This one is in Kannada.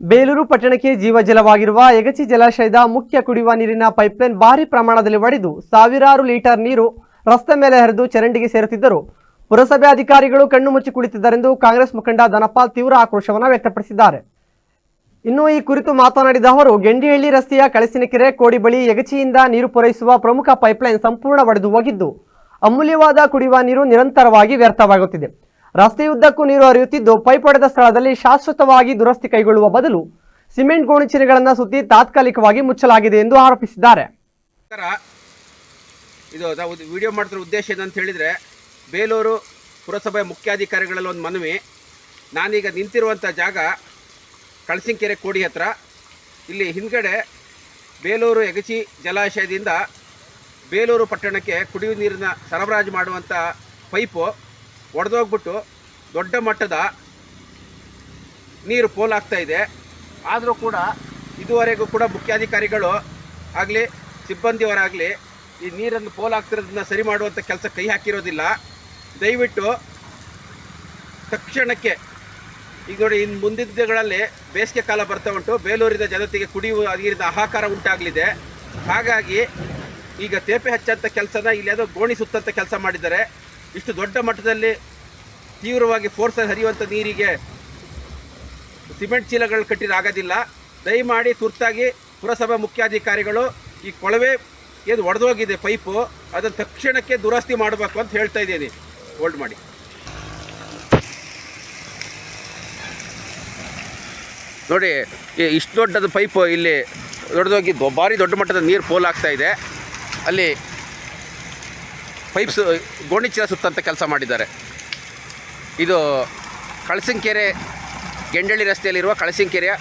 ಬೇಲೂರು ಪಟ್ಟಣಕ್ಕೆ ಜೀವಜಲವಾಗಿರುವ ಯಗಚಿ ಜಲಾಶಯದ ಮುಖ್ಯ ಕುಡಿಯುವ ನೀರಿನ ಪೈಪ್ಲೈನ್ ಭಾರಿ ಪ್ರಮಾಣದಲ್ಲಿ ಒಡೆದು ಸಾವಿರಾರು ಲೀಟರ್ ನೀರು ರಸ್ತೆ ಮೇಲೆ ಹರಿದು ಚರಂಡಿಗೆ ಸೇರುತ್ತಿದ್ದರು. ಪುರಸಭೆ ಅಧಿಕಾರಿಗಳು ಕಣ್ಣು ಮುಚ್ಚಿ ಕುಳಿತಿದ್ದರೆಂದು ಕಾಂಗ್ರೆಸ್ ಮುಖಂಡ ಧನಪಾಲ್ ತೀವ್ರ ಆಕ್ರೋಶವನ್ನು ವ್ಯಕ್ತಪಡಿಸಿದ್ದಾರೆ. ಇನ್ನು ಈ ಕುರಿತು ಮಾತನಾಡಿದ ಅವರು, ಗೆಂಡಿಹಳ್ಳಿ ರಸ್ತೆಯ ಕಳಸಿನಕೆರೆ ಕೋಡಿ ಬಳಿ ಯಗಚಿಯಿಂದ ನೀರು ಪೂರೈಸುವ ಪ್ರಮುಖ ಪೈಪ್ಲೈನ್ ಸಂಪೂರ್ಣ ಒಡೆದು ಹೋಗಿದ್ದು, ಅಮೂಲ್ಯವಾದ ಕುಡಿಯುವ ನೀರು ನಿರಂತರವಾಗಿ ವ್ಯರ್ಥವಾಗುತ್ತಿದೆ. ರಸ್ತೆಯುದ್ದಕ್ಕೂ ನೀರು ಹರಿಯುತ್ತಿದ್ದು ಪೈಪ್ ಒಡೆದ ಸ್ಥಳದಲ್ಲಿ ಶಾಶ್ವತವಾಗಿ ದುರಸ್ತಿ ಕೈಗೊಳ್ಳುವ ಬದಲು ಸಿಮೆಂಟ್ ಗೋಣಿಚೀಲಗಳನ್ನು ಸುತ್ತಿ ತಾತ್ಕಾಲಿಕವಾಗಿ ಮುಚ್ಚಲಾಗಿದೆ ಎಂದು ಆರೋಪಿಸಿದ್ದಾರೆ. ಇದು ನಾವು ವಿಡಿಯೋ ಮಾಡಿದ್ರ ಉದ್ದೇಶ ಏನಂತ ಹೇಳಿದರೆ, ಬೇಲೂರು ಪುರಸಭೆ ಮುಖ್ಯಾಧಿಕಾರಿಗಳಲ್ಲಿ ಒಂದು ಮನವಿ. ನಾನೀಗ ನಿಂತಿರುವಂಥ ಜಾಗ ಕಳಸಿಂಕೆರೆ ಕೋಡಿ ಹತ್ರ. ಇಲ್ಲಿ ಹಿಂದ್ಗಡೆ ಬೇಲೂರು ಎಗಚಿ ಜಲಾಶಯದಿಂದ ಬೇಲೂರು ಪಟ್ಟಣಕ್ಕೆ ಕುಡಿಯುವ ನೀರನ್ನ ಸರಬರಾಜು ಮಾಡುವಂಥ ಪೈಪು. ಒಡೆದೋಗ್ಬಿಟ್ಟು ದೊಡ್ಡ ಮಟ್ಟದ ನೀರು ಪೋಲಾಗ್ತಾ ಇದೆ. ಆದರೂ ಕೂಡ ಇದುವರೆಗೂ ಕೂಡ ಮುಖ್ಯಾಧಿಕಾರಿಗಳು ಆಗಲಿ, ಸಿಬ್ಬಂದಿಯವರಾಗಲಿ ಈ ನೀರನ್ನು ಪೋಲಾಗ್ತಿರೋದನ್ನ ಸರಿ ಮಾಡುವಂಥ ಕೆಲಸ ಕೈ ಹಾಕಿರೋದಿಲ್ಲ. ದಯವಿಟ್ಟು ತಕ್ಷಣಕ್ಕೆ, ಈಗ ನೋಡಿ ಇನ್ನು ಮುಂದಿನ ದಿನಗಳಲ್ಲಿ ಬೇಸಿಗೆ ಕಾಲ ಬರ್ತಾ ಉಂಟು. ಬೇಲೂರಿನ ಜನತೆಗೆ ಕುಡಿಯುವ ನೀರಿನ ಆಹಾಕಾರ ಉಂಟಾಗಲಿದೆ. ಹಾಗಾಗಿ ಈಗ ತೇಪೆ ಹಚ್ಚಂಥ ಕೆಲಸನ ಇಲ್ಲಿ ಯಾವುದೋ ಗೋಣಿ ಸುತ್ತಂಥ ಕೆಲಸ ಮಾಡಿದ್ದಾರೆ. ಇಷ್ಟು ದೊಡ್ಡ ಮಟ್ಟದಲ್ಲಿ ತೀವ್ರವಾಗಿ ಫೋರ್ಸಲ್ಲಿ ಹರಿಯುವಂಥ ನೀರಿಗೆ ಸಿಮೆಂಟ್ ಚೀಲಗಳು ಕಟ್ಟಿದಾಗೋದಿಲ್ಲ ಆಗೋದಿಲ್ಲ. ದಯಮಾಡಿ ತುರ್ತಾಗಿ ಪುರಸಭಾ ಮುಖ್ಯಾಧಿಕಾರಿಗಳು ಈ ಕೊಳವೆ ಏನು ಒಡೆದೋಗಿದೆ ಪೈಪು, ಅದನ್ನು ತಕ್ಷಣಕ್ಕೆ ದುರಸ್ತಿ ಮಾಡಬೇಕು ಅಂತ ಹೇಳ್ತಾ ಇದ್ದೀನಿ. ಹೋಲ್ಡ್ ಮಾಡಿ. ನೋಡಿ ಇಷ್ಟು ದೊಡ್ಡದ ಪೈಪು ಇಲ್ಲಿ ದೊಡ್ಡದೋಗಿ ಭಾರಿ ದೊಡ್ಡ ಮಟ್ಟದ ನೀರು ಪೋಲ್ ಆಗ್ತಾ ಇದೆ. ಅಲ್ಲಿ ಪೈಪ್ಸ್ ಗೋಣಿಚೀಲ ಸುತ್ತಂತ ಕೆಲಸ ಮಾಡಿದ್ದಾರೆ. ಇದು ಕಳಸಂಕೆರೆ ಗೆಂಡಳ್ಳಿ ರಸ್ತೆಯಲ್ಲಿರುವ ಕಳಸಂಕೆರೆಯ